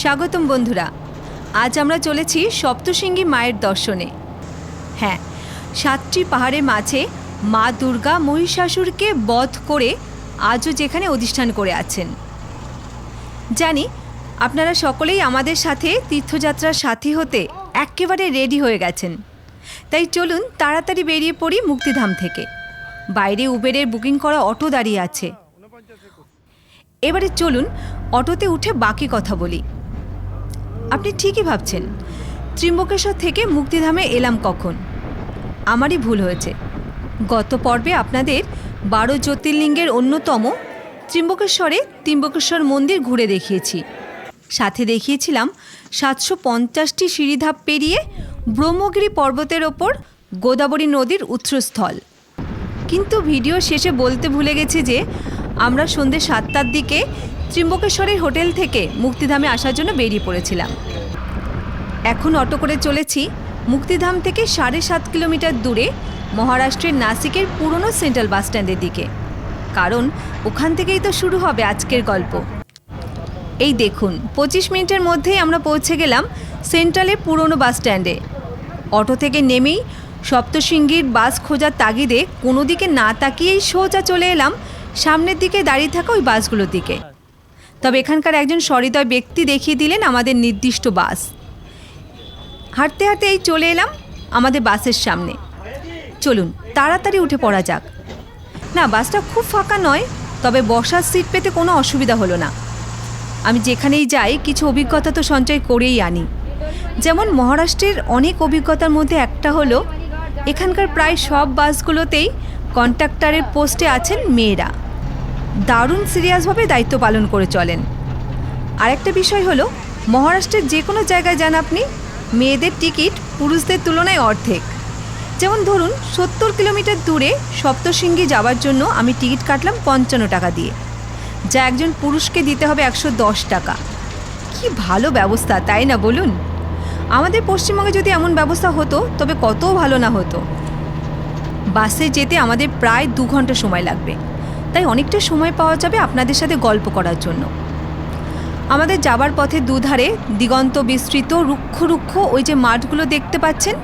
স্বাগতম বন্ধুরা। আজ আমরা চলেছি সপ্তশৃঙ্গী মায়ের দর্শনে। হ্যাঁ সাতটি পাহাড়ের মাঝে মা দুর্গা মহিষাসুরকে বধ করে আজও যেখানে অধিষ্ঠান করে আছেন। জানি, আপনারা সকলেই আমাদের সাথে তীর্থযাত্রার সাথী হতে একেবারে রেডি হয়ে গেছেন। তাই চলুন তাড়াতাড়ি বেরিয়ে পড়ি মুক্তিধাম থেকে। বাইরে উবেরের বুকিং করা অটো দাঁড়িয়ে আছে। এবারে চলুন অটোতে উঠে বাকি কথা বলি। আপনি ঠিকই ভাবছেন। ত্রিম্বকেশ্বর থেকে মুক্তিধামে এলাম কখন? আমারই ভুল হয়েছে। গত পর্বে আপনাদের বারো জ্যোতির্লিঙ্গের অন্যতম ত্রিম্বকেশ্বরে ত্রিম্বকেশ্বর মন্দির ঘুরে দেখিয়েছি। সাথে দেখিয়েছিলাম সাতশো পঞ্চাশটি সিঁড়িধাপ পেরিয়ে ব্রহ্মগিরি পর্বতের ওপর গোদাবরী নদীর উৎসস্থল কিন্তু ভিডিও শেষে বলতে ভুলে গেছি যে, আমরা সন্ধ্যে সাতটার দিকে ত্রিম্বকেশ্বরের হোটেল থেকে মুক্তিধামে আসার জন্য বেরিয়ে পড়েছিলাম। এখন অটো করে চলেছি মুক্তিধাম থেকে সাড়ে সাত কিলোমিটার দূরে মহারাষ্ট্রের নাসিকের পুরনো সেন্ট্রাল বাস স্ট্যান্ডের দিকে। কারণ ওখান থেকেই তো শুরু হবে আজকের গল্প। এই দেখুন, পঁচিশ মিনিটের মধ্যেই আমরা পৌঁছে গেলাম সেন্ট্রালের পুরনো বাস স্ট্যান্ডে। অটো থেকে নেমেই সপ্তশৃঙ্গীর বাস খোঁজার তাগিদে কোনো দিকে না তাকিয়েই সোজা চলে এলাম সামনের দিকে দাঁড়িয়ে থাকা ওই বাসগুলোর দিকে। তবে এখানকার একজন সহৃদয় ব্যক্তি দেখিয়ে দিলেন আমাদের নির্দিষ্ট বাস। হাঁটতে হাঁটতে এই চলে এলাম আমাদের বাসের সামনে। চলুন, তাড়াতাড়ি উঠে পড়া যাক। না, বাসটা খুব ফাঁকা নয়, তবে বসার সিট পেতে কোনো অসুবিধা হলো না। আমি যেখানেই যাই, কিছু অভিজ্ঞতা তো সঞ্চয় করেই আনি। যেমন মহারাষ্ট্রের অনেক অভিজ্ঞতার মধ্যে একটা হলো, এখানকার প্রায় সব বাসগুলোতেই কন্ট্রাক্টরের পোস্টে আছেন মেয়েরা। দারুণ সিরিয়াসভাবে দায়িত্ব পালন করে চলেন। আরেকটা বিষয় হলো, মহারাষ্ট্রের যে কোনো জায়গায় যান আপনি, মেয়েদের টিকিট পুরুষদের তুলনায় অর্ধেক। যেমন ধরুন, সত্তর কিলোমিটার দূরে সপ্তশৃঙ্গি যাওয়ার জন্য আমি টিকিট কাটলাম পঞ্চান্ন টাকা দিয়ে। যা একজন পুরুষকে দিতে হবে একশো দশ টাকা। কি ভালো ব্যবস্থা, তাই না বলুন? আমাদের পশ্চিমবঙ্গে যদি এমন ব্যবস্থা হতো, তবে কত ভালো না হতো। বাসে যেতে আমাদের প্রায় দু ঘণ্টা সময় লাগবে। তাই অনেকটা সময় পাওয়া যাবে আপনাদের সাথে গল্প করার জন্য। আমাদের যাবার পথে দুধারে দিগন্ত বিস্তৃত রুক্ষ রুক্ষ ওই যে মাঠগুলো দেখতে পাচ্ছেন?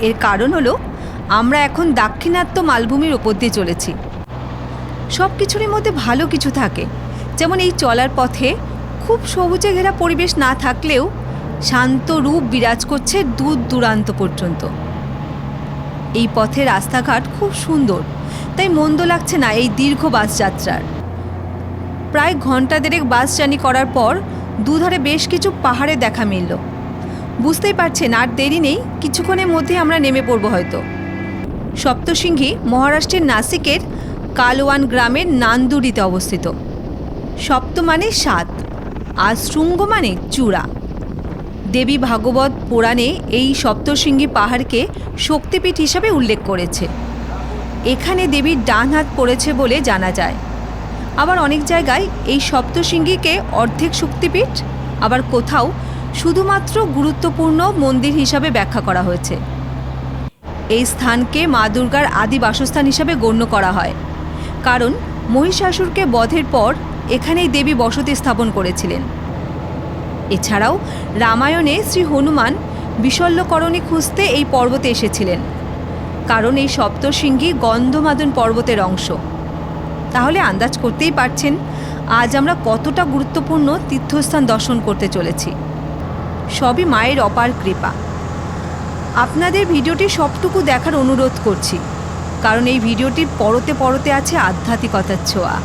এর কারণ হলো, আমরা এখন দাক্ষিণাত্য মালভূমির ওপর দিয়ে চলেছি। সব কিছুরই মধ্যে ভালো কিছু থাকে। যেমন এই চলার পথে খুব সবুজে ঘেরা পরিবেশ না থাকলেও শান্ত রূপ বিরাজ করছে দূর দূরান্ত পর্যন্ত। এই পথে রাস্তাঘাট খুব সুন্দর। তাই মন্দ লাগছে না এই দীর্ঘ বাস যাত্রার। প্রায় ঘণ্টা দেড়েক বাস জার্নি করার পর দুধারে বেশ কিছু পাহাড়ে দেখা মিলল। বুঝতেই পারছেন, আর দেরি নেই, কিছুক্ষণের মধ্যে আমরা নেমে পড়ব হয়তো। সপ্তশৃঙ্গী মহারাষ্ট্রের নাসিকের কালওয়ান গ্রামের নান্দুরিতে অবস্থিত। সপ্ত মানে সাত, আর শৃঙ্গ মানে চূড়া। দেবী ভাগবত পুরাণে এই সপ্তশৃঙ্গী পাহাড়কে শক্তিপীঠ হিসাবে উল্লেখ করেছে। এখানে দেবীর ডান হাত পড়েছে বলে জানা যায়। আবার অনেক জায়গায় এই সপ্তশৃঙ্গীকে অর্ধেক শক্তিপীঠ, আবার কোথাও শুধুমাত্র গুরুত্বপূর্ণ মন্দির হিসাবে ব্যাখ্যা করা হয়েছে। এই স্থানকে মা দুর্গার আদি বাসস্থান হিসাবে গণ্য করা হয়। কারণ মহিষাসুরকে বধের পর এখানেই দেবী বসতি স্থাপন করেছিলেন। এছাড়াও রামায়ণে শ্রী হনুমান বিশল্যকরণী খুঁজতে এই পর্বতে এসেছিলেন। কারণ এই সপ্তশৃঙ্গী গন্ধমাদন পর্বতের অংশ। তাহলে আন্দাজ করতেই পারছেন, আজ আমরা কতটা গুরুত্বপূর্ণ তীর্থস্থান দর্শন করতে চলেছি। সবই মায়ের অপার কৃপা। আপনাদের ভিডিওটি সবটুকু দেখার অনুরোধ করছি, কারণ এই ভিডিওটির পরতে পরতে আছে আধ্যাত্মিকতার ছোঁয়া।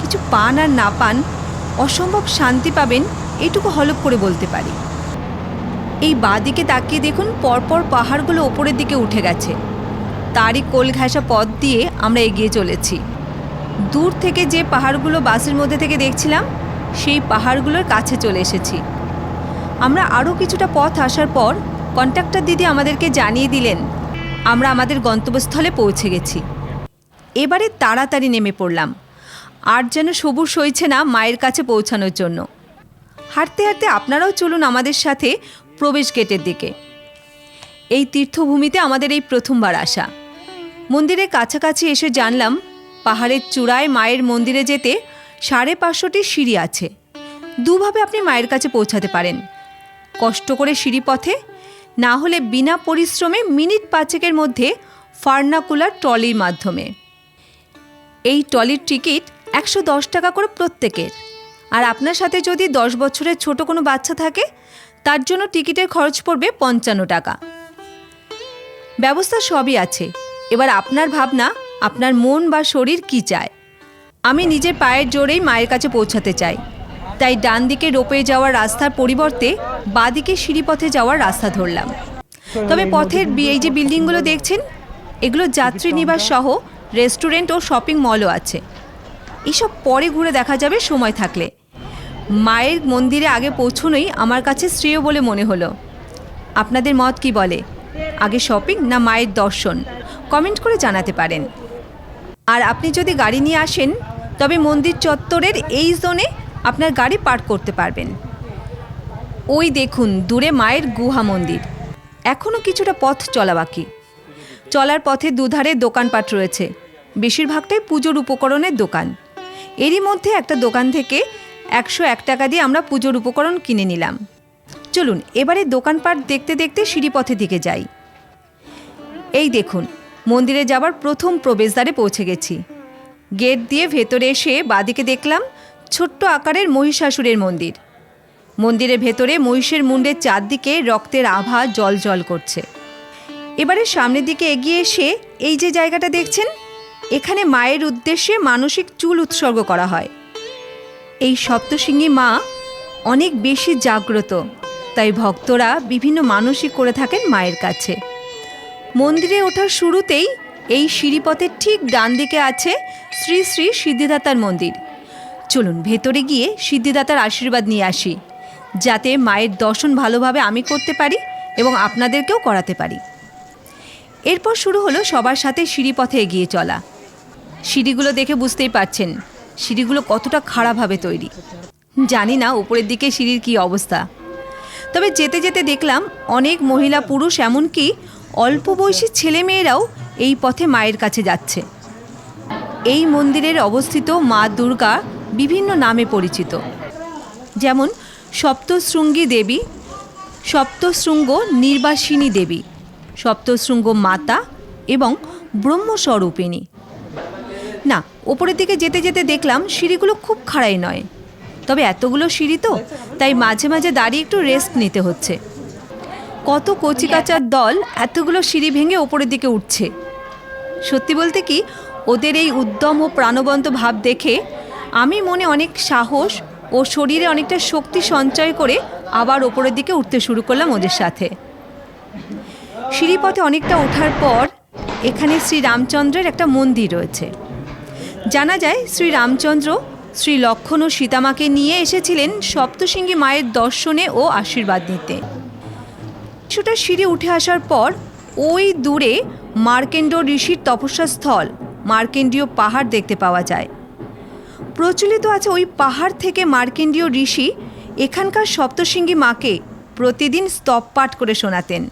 কিছু পান আর না পান, অসম্ভব শান্তি পাবেন এইটুকু হলপ করে বলতে পারি। এই বাঁদিকে তাকিয়ে দেখুন পরপর পাহাড়গুলো ওপরের দিকে উঠে গেছে। তারই কোল ঘেঁষা পথ দিয়ে আমরা এগিয়ে চলেছি। দূর থেকে যে পাহাড়গুলো বাসের মধ্যে থেকে দেখছিলাম, সেই পাহাড়গুলোর কাছে চলে এসেছি। আমরা আরও কিছুটা পথ আসার পর কন্ট্রাক্টর দিদি আমাদেরকে জানিয়ে দিলেন, আমরা আমাদের গন্তব্যস্থলে পৌঁছে গেছি। এবারে তাড়াতাড়ি নেমে পড়লাম, আর যেন সবুজ সইছে না মায়ের কাছে পৌঁছানোর জন্য। হাঁটতে হাঁটতে আপনারাও চলুন আমাদের সাথে প্রবেশ গেটের দিকে। এই তীর্থভূমিতে আমাদের এই প্রথমবার আসা। মন্দিরের কাছাকাছি এসে জানলাম, পাহাড়ের চূড়ায় মায়ের মন্দিরে যেতে সাড়ে পাঁচশোটি সিঁড়ি আছে। দুভাবে আপনি মায়ের কাছে পৌঁছাতে পারেন। কষ্ট করে সিঁড়িপথে না হলে বিনা পরিশ্রমে মিনিট পাঁচেকের মধ্যে ফার্নাকুলার ট্রলির মাধ্যমে। এই ট্রলির টিকিট একশো দশ টাকা করে প্রত্যেকের। আর আপনার সাথে যদি দশ বছরের ছোট কোনো বাচ্চা থাকে তার জন্য টিকিটের খরচ পড়বে পঞ্চান্ন টাকা। ব্যবস্থা সবই আছে। এবার আপনার ভাবনা, আপনার মন বা শরীর কি চায়? আমি নিজের পায়ের জোরেই মায়ের কাছে পৌঁছাতে চাই। তাই ডান দিকে রোপে যাওয়ার রাস্তার পরিবর্তে বাঁদিকে সিঁড়িপথে যাওয়ার রাস্তা ধরলাম। তবে পথের এই যে বিল্ডিংগুলো দেখছেন, এগুলো যাত্রী নিবাস সহ রেস্টুরেন্ট ও শপিং মলও আছে। এসব পরে ঘুরে দেখা যাবে সময় থাকলে। মায়ের মন্দিরে আগে পৌঁছনোই আমার কাছে শ্রেয় বলে মনে হলো। আপনাদের মত কি বলে? আগে শপিং না মায়ের দর্শন? কমেন্ট করে জানাতে পারেন। আর আপনি যদি গাড়ি নিয়ে আসেন, তবে মন্দির চত্বরের এই জোনে আপনার গাড়ি পার্ক করতে পারবেন। ওই দেখুন, দূরে মায়ের গুহা মন্দির। এখনও কিছুটা পথ চলা বাকি। চলার পথে দুধারে দোকানপাট রয়েছে। বেশিরভাগটাই পুজোর উপকরণের দোকান। এরই মধ্যে একটা দোকান থেকে একশো এক টাকা দিয়ে আমরা পুজোর উপকরণ কিনে নিলাম। চলুন, এবারে দোকানপাট দেখতে দেখতে সিঁড়িপথের দিকে যাই। এই দেখুন, মন্দিরে যাবার প্রথম প্রবেশদ্বারে পৌঁছে গেছি। গেট দিয়ে ভেতরে এসে বাদিকে দেখলাম ছোট্ট আকারের মহিষাসুরের মন্দির। মন্দিরের ভেতরে মহিষের মুন্ডের চারদিকে রক্তের আভা জল জল করছে। এবারে সামনের দিকে এগিয়ে এসে এই যে জায়গাটা দেখছেন, এখানে মায়ের উদ্দেশ্যে মানসিক চুল উৎসর্গ করা হয়। এই সপ্তশৃঙ্গী মা অনেক বেশি জাগ্রত, তাই ভক্তরা বিভিন্ন মানসিক করে থাকেন মায়ের কাছে। মন্দিরে ওঠার শুরুতেই এই সিঁড়িপথের ঠিক ডান দিকে আছে শ্রী শ্রী সিদ্ধিদাতার মন্দির। চলুন ভেতরে গিয়ে সিদ্ধিদাতার আশীর্বাদ নিয়ে আসি, যাতে মায়ের দর্শন ভালোভাবে আমি করতে পারি এবং আপনাদেরকেও করাতে পারি। এরপর শুরু হলো সবার সাথে সিঁড়িপথে এগিয়ে চলা। সিঁড়িগুলো দেখে বুঝতেই পারছেন সিঁড়িগুলো কতটা খারাপভাবে তৈরি। জানি না উপরের দিকে সিঁড়ির কী অবস্থা। তবে যেতে যেতে দেখলাম অনেক মহিলা পুরুষ এমনকি অল্প বয়সী ছেলেমেয়েরাও এই পথে মায়ের কাছে যাচ্ছে। এই মন্দিরের অবস্থিত মা দুর্গা বিভিন্ন নামে পরিচিত। যেমন সপ্তশৃঙ্গী দেবী, সপ্তশৃঙ্গ নির্বাসিনী দেবী, সপ্তশৃঙ্গ মাতা এবং ব্রহ্মস্বরূপিণী। ওপরের দিকে যেতে যেতে দেখলাম সিঁড়িগুলো খুব খাড়াই নয়। তবে এতগুলো সিঁড়ি তো, তাই মাঝে মাঝে দাঁড়িয়ে একটু রেস্ট নিতে হচ্ছে। কত কচিকাচার দল এতগুলো সিঁড়ি ভেঙে ওপরের দিকে উঠছে। সত্যি বলতে কি, ওদের এই উদ্যম ও প্রাণবন্ত ভাব দেখে আমি মনে অনেক সাহস ও শরীরে অনেকটা শক্তি সঞ্চয় করে আবার ওপরের দিকে উঠতে শুরু করলাম ওদের সাথে। সিঁড়িপথে অনেকটা ওঠার পর এখানে শ্রী রামচন্দ্রের একটা মন্দির রয়েছে। জানা যায়, শ্রী রামচন্দ্র, শ্রী লক্ষণ ও সীতামাকে নিয়ে এসেছিলেন সপ্তশৃঙ্গী মায়ের দর্শনে ও আশীর্বাদ নিতে। কিছুটা সিঁড়ি উঠে আসার পর ওই দূরে মার্কেন্ড ঋষির তপস্যা স্থল মার্কেন্ডীয় পাহাড় দেখতে পাওয়া যায়। প্রচলিত আছে ওই পাহাড় থেকে মার্কেন্ডীয় ঋষি এখানকার সপ্তশৃঙ্গী মাকে প্রতিদিন স্তব পাঠ করে শোনাতেন।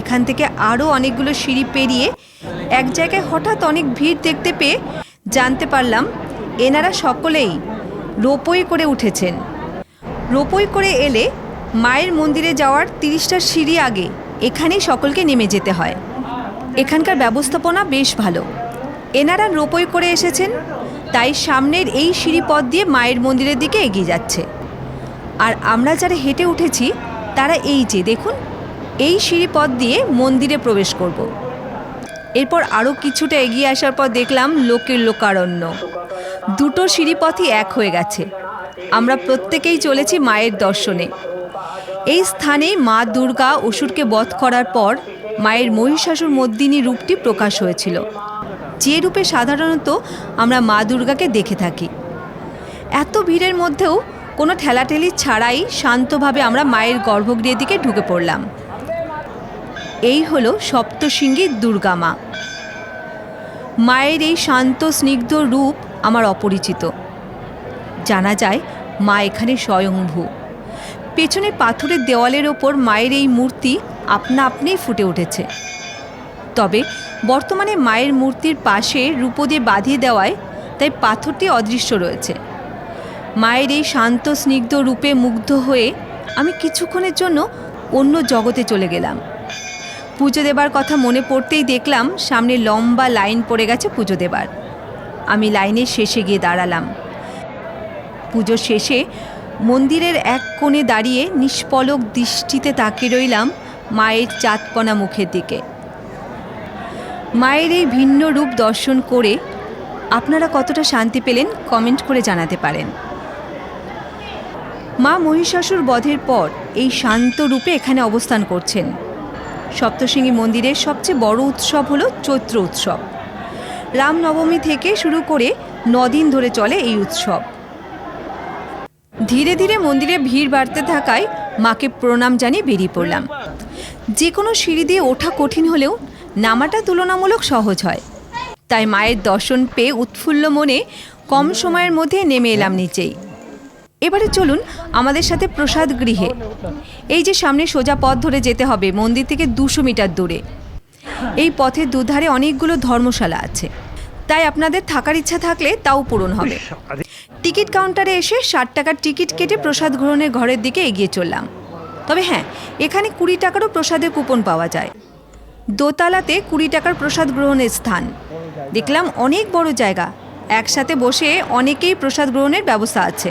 এখান থেকে আরও অনেকগুলো সিঁড়ি পেরিয়ে এক জায়গায় হঠাৎ অনেক ভিড় দেখতে পেয়ে জানতে পারলাম, এনারা সকলেই রোপই করে উঠেছেন। রোপই করে এলে মায়ের মন্দিরে যাওয়ার তিরিশটা সিঁড়ি আগে এখানেই সকলকে নেমে যেতে হয়। এখানকার ব্যবস্থাপনা বেশ ভালো। এনারা রোপই করে এসেছেন, তাই সামনের এই সিঁড়ি পথ দিয়ে মায়ের মন্দিরের দিকে এগিয়ে যাচ্ছে। আর আমরা যারা হেঁটে উঠেছি, তারা এই যে দেখুন, এই সিঁড়ি পথ দিয়ে মন্দিরে প্রবেশ করব। এরপর আরও কিছুটা এগিয়ে আসার পর দেখলাম লোকের লোকারণ্য। দুটো সিঁড়িপথই এক হয়ে গেছে। আমরা প্রত্যেকেই চলেছি মায়ের দর্শনে। এই স্থানে মা দুর্গা অসুরকে বধ করার পর মায়ের মহিষাসুর মদ্দিনী রূপটি প্রকাশ হয়েছিল। যে রূপে সাধারণত আমরা মা দুর্গাকে দেখে থাকি। এত ভিড়ের মধ্যেও কোনো ঠেলাঠেলি ছাড়াই শান্তভাবে আমরা মায়ের গর্ভগৃহের দিকে ঢুকে পড়লাম। এই হলো সপ্তশৃঙ্গী দুর্গা মা। মায়ের এই শান্ত, স্নিগ্ধ রূপ আমার অপরিচিত। জানা যায়, মা এখানে স্বয়ংভূ পেছনে পাথরের দেওয়ালের ওপর মায়ের এই মূর্তি আপনা আপনিই ফুটে উঠেছে। তবে বর্তমানে মায়ের মূর্তির পাশে রূপো দিয়ে বাঁধিয়ে দেওয়ায় তাই পাথরটি অদৃশ্য রয়েছে। মায়ের এই শান্ত, স্নিগ্ধ রূপে মুগ্ধ হয়ে আমি কিছুক্ষণের জন্য অন্য জগতে চলে গেলাম। পুজো দেবার কথা মনে পড়তেই দেখলাম সামনে লম্বা লাইন পড়ে গেছে পুজো দেবার। আমি লাইনের শেষে গিয়ে দাঁড়ালাম। পুজো শেষে মন্দিরের এক কোণে দাঁড়িয়ে নিষ্পলক দৃষ্টিতে তাকিয়ে রইলাম মায়ের চাঁদপনা মুখের দিকে। মায়ের এই ভিন্ন রূপ দর্শন করে আপনারা কতটা শান্তি পেলেন কমেন্ট করে জানাতে পারেন। মা মহিষাসুর বধের পর এই শান্ত রূপে এখানে অবস্থান করছেন। সপ্তশৃঙ্গী মন্দিরের সবচেয়ে বড় উৎসব হলো চৈত্র উৎসব। রামনবমী থেকে শুরু করে নদিন ধরে চলে এই উৎসব। ধীরে ধীরে মন্দিরে ভিড় বাড়তে থাকায় মাকে প্রণাম জানিয়ে বেরিয়ে পড়লাম। যে কোনো সিঁড়ি দিয়ে ওঠা কঠিন হলেও নামাটা তুলনামূলক সহজ হয়। তাই মায়ের দর্শন পেয়ে উৎফুল্ল মনে কম সময়ের মধ্যে নেমে এলাম নিচেই। এবারে চলুন আমাদের সাথে প্রসাদ গৃহে। এই যে সামনে সোজা পথ ধরে যেতে হবে মন্দির থেকে দুশো মিটার দূরে। এই পথের দুধারে অনেকগুলো ধর্মশালা আছে। তাই আপনাদের থাকার ইচ্ছা থাকলে তাও পূরণ হবে। টিকিট কাউন্টারে এসে ষাট টাকার টিকিট কেটে প্রসাদ গ্রহণের ঘরের দিকে এগিয়ে চললাম। তবে হ্যাঁ এখানে কুড়ি টাকারও প্রসাদের কুপন পাওয়া যায়। দোতলাতে কুড়ি টাকার প্রসাদ গ্রহণের স্থান। দেখলাম অনেক বড় জায়গা। একসাথে বসে অনেকেই প্রসাদ গ্রহণের ব্যবস্থা আছে।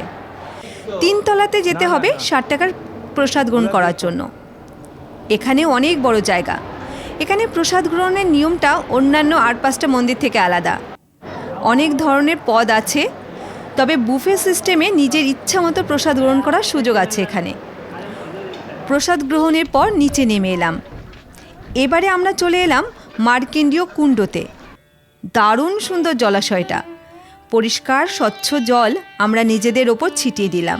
তিনতলাতে যেতে হবে ষাট টাকার প্রসাদ গ্রহণ করার জন্য। এখানে অনেক বড় জায়গা। এখানে প্রসাদ গ্রহণের নিয়মটা অন্যান্য আট পাঁচটা মন্দির থেকে আলাদা। অনেক ধরনের পদ আছে, তবে বুফে সিস্টেমে নিজের ইচ্ছা মতো প্রসাদ গ্রহণ করার সুযোগ আছে এখানে। প্রসাদ গ্রহণের পর নিচে নেমে এলাম। এবারে আমরা চলে এলাম মার্কেন্ডীয় কুণ্ডতে। দারুণ সুন্দর জলাশয়টা। পরিষ্কার, স্বচ্ছ জল আমরা নিজেদের ওপর ছিটিয়ে দিলাম।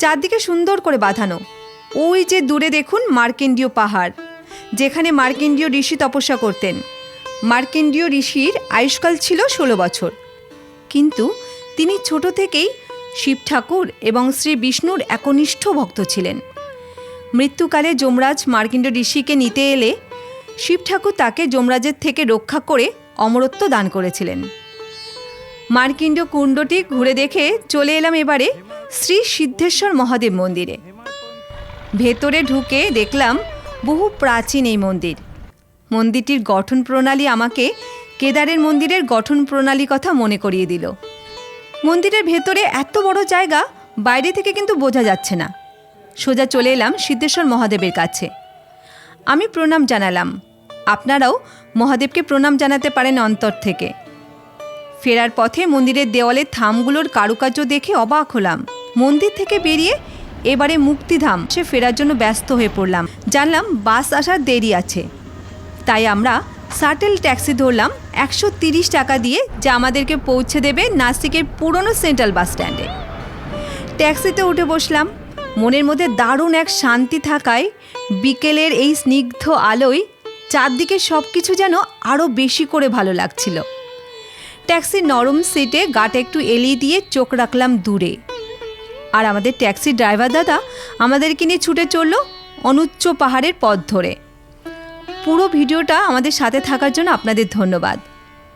চারদিকে সুন্দর করে বাঁধানো। ওই যে দূরে দেখুন মার্কেন্ডীয় পাহাড়, যেখানে মার্কেন্ডীয় ঋষি তপস্যা করতেন। মার্কেন্ডীয় ঋষির আয়ুষ্কাল ছিল ষোলো বছর। কিন্তু তিনি ছোট থেকেই শিব ঠাকুর এবং শ্রী বিষ্ণুর একনিষ্ঠ ভক্ত ছিলেন। মৃত্যুকালে যমরাজ মার্কিন্ড ঋষিকে নিতে এলে শিব ঠাকুর তাকে যমরাজের থেকে রক্ষা করে অমরত্ব দান করেছিলেন। মার্কিন্ড কুণ্ডটি ঘুরে দেখে চলে এলাম এবারে শ্রী সিদ্ধেশ্বর মহাদেব মন্দিরে। ভেতরে ঢুকে দেখলাম বহু প্রাচীন এই মন্দির। মন্দিরটির গঠন প্রণালী আমাকে কেদারের মন্দিরের গঠন প্রণালী কথা মনে করিয়ে দিল। মন্দিরের ভেতরে এত বড় জায়গা, বাইরে থেকে কিন্তু বোঝা যাচ্ছে না। সোজা চলে এলাম সিদ্ধেশ্বর মহাদেবের কাছে। আমি প্রণাম জানালাম। আপনারাও মহাদেবকে প্রণাম জানাতে পারেন অন্তর থেকে। ফেরার পথে মন্দিরের দেওয়ালের থামগুলোর কারুকার্য দেখে অবাক হলাম। মন্দির থেকে বেরিয়ে এবারে মুক্তিধাম। সে ফেরার জন্য ব্যস্ত হয়ে পড়লাম। জানলাম বাস আসার দেরি আছে। তাই আমরা শাটেল ট্যাক্সি ধরলাম একশো টাকা দিয়ে যা আমাদেরকে পৌঁছে দেবে নাসিকের পুরনো সেন্ট্রাল বাস স্ট্যান্ডে। ট্যাক্সিতে উঠে বসলাম। মনের মধ্যে দারুণ এক শান্তি থাকায় বিকেলের এই স্নিগ্ধ আলোয় চারদিকে সব কিছু যেন আরও বেশি করে ভালো লাগছিল। ট্যাক্সির নরম সিটে গাটা একটু এলিয়ে দিয়ে চোখ রাখলাম দূরে। আর আমাদের ট্যাক্সি ড্রাইভার দাদা আমাদেরকে নিয়ে ছুটে চলল অনুচ্চ পাহাড়ের পথ ধরে। পুরো ভিডিওটা আমাদের সাথে থাকার জন্য আপনাদের ধন্যবাদ।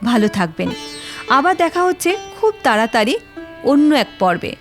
ভালো থাকবেন। আবার দেখা হচ্ছে খুব তাড়াতাড়ি অন্য এক পর্বে।